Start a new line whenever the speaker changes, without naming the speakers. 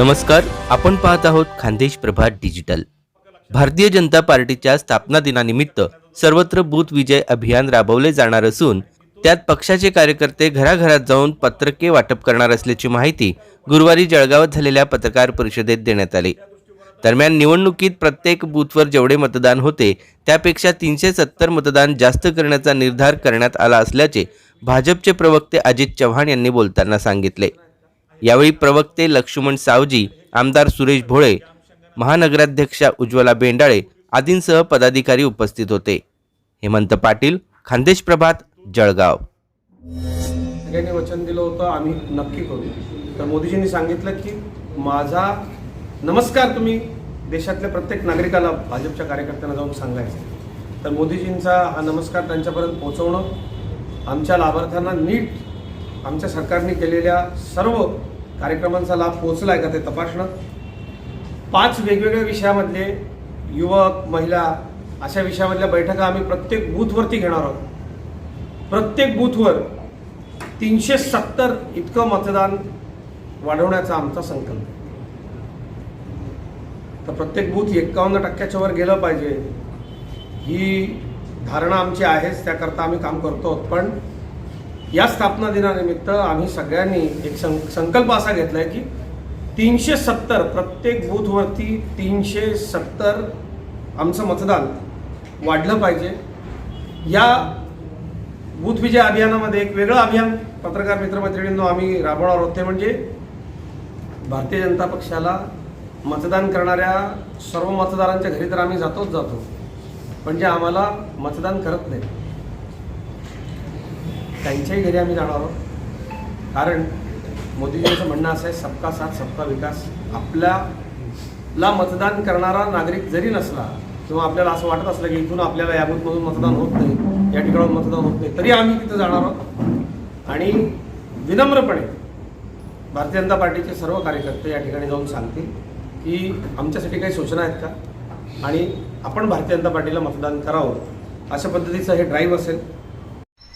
नमस्कार आपण पाहत आहोत खानदेश प्रभात डिजिटल. भारतीय जनता पार्टीच्या स्थापना दिनानिमित्त सर्वत्र बूथ विजय अभियान राबवले जाणार असून त्यात पक्षाचे कार्यकर्ते घराघरात जाऊन पत्रके वाटप करणार असल्याची माहिती गुरुवारी जळगावात झालेल्या पत्रकार परिषदेत देण्यात आली. दरम्यान निवडणुकीत प्रत्येक बूथवर जेवढे मतदान होते त्यापेक्षा तीनशे सत्तर मतदान जास्त करण्याचा निर्धार करण्यात आला असल्याचे भाजपचे प्रवक्ते अजित चव्हाण यांनी बोलताना सांगितले. यावेळी प्रवक्ते लक्ष्मण सावजी आमदार सुरेश भोळे महानगराध्यक्षा उज्ज्वला बेंडाळे आदींसह पदाधिकारी उपस्थित होते. हेमंत पाटील खानदेश प्रभात जळगाव.
सगळ्यांनी वचन दिलं होतं आम्ही नक्की करू. तर मोदीजींनी सांगितलं की माझा नमस्कार तुम्ही देशातल्या प्रत्येक नागरिकाला भाजपच्या कार्यकर्त्यांना जाऊन सांगायचं. तर मोदीजींचा हा नमस्कार त्यांच्यापर्यंत पोहोचवणं आमच्या लाभार्थ्यांना नीट आमच्या सरकारने केलेल्या सर्व कार्यक्रमांचा लाभ पोहोचला आहे का ते तपासणं पाच वेगवेगळ्या विषयामधले युवक महिला अशा विषयामधल्या बैठका आम्ही प्रत्येक बूथवरती घेणार आहोत प्रत्येक बूथवर तीनशे सत्तर इतकं मतदान वाढवण्याचा आमचा संकल्प आहे. तर प्रत्येक बूथ एक्कावन्न टक्क्याच्या वर गेलं पाहिजे ही धारणा आमची आहेच त्याकरता आम्ही काम करतो आहोत. पण या स्थापना दिनानिमित्त आम्ही सगळ्यांनी एक सं संकल्प असा घेतला आहे की तीनशे सत्तर प्रत्येक बूथवरती तीनशे सत्तर आमचं मतदान वाढलं पाहिजे. या बूथ विजय अभियानामध्ये एक वेगळं अभियान पत्रकार मित्रमैत्रिणींनो आम्ही राबवणार होते म्हणजे भारतीय जनता पक्षाला मतदान करणाऱ्या सर्व मतदारांच्या घरी तर आम्ही जातोच जातो. पण जे आम्हाला मतदान करत नाही त्यांच्याही घरी आम्ही जाणार आहोत. कारण मोदीजींचं म्हणणं असं आहे सबका साथ सबका विकास. आपल्याला मतदान करणारा नागरिक जरी नसला किंवा आपल्याला असं वाटत असलं की इथून आपल्याला या बूथमधून मतदान होत नाही या ठिकाणाहून मतदान होत नाही तरी आम्ही तिथं जाणार आहोत. आणि विनम्रपणे भारतीय जनता पार्टीचे सर्व कार्यकर्ते या ठिकाणी जाऊन सांगतील की आमच्यासाठी काही सूचना आहेत का? आणि आपण भारतीय जनता पार्टीला मतदान करावं अशा पद्धतीचं हे ड्राईव्ह असेल.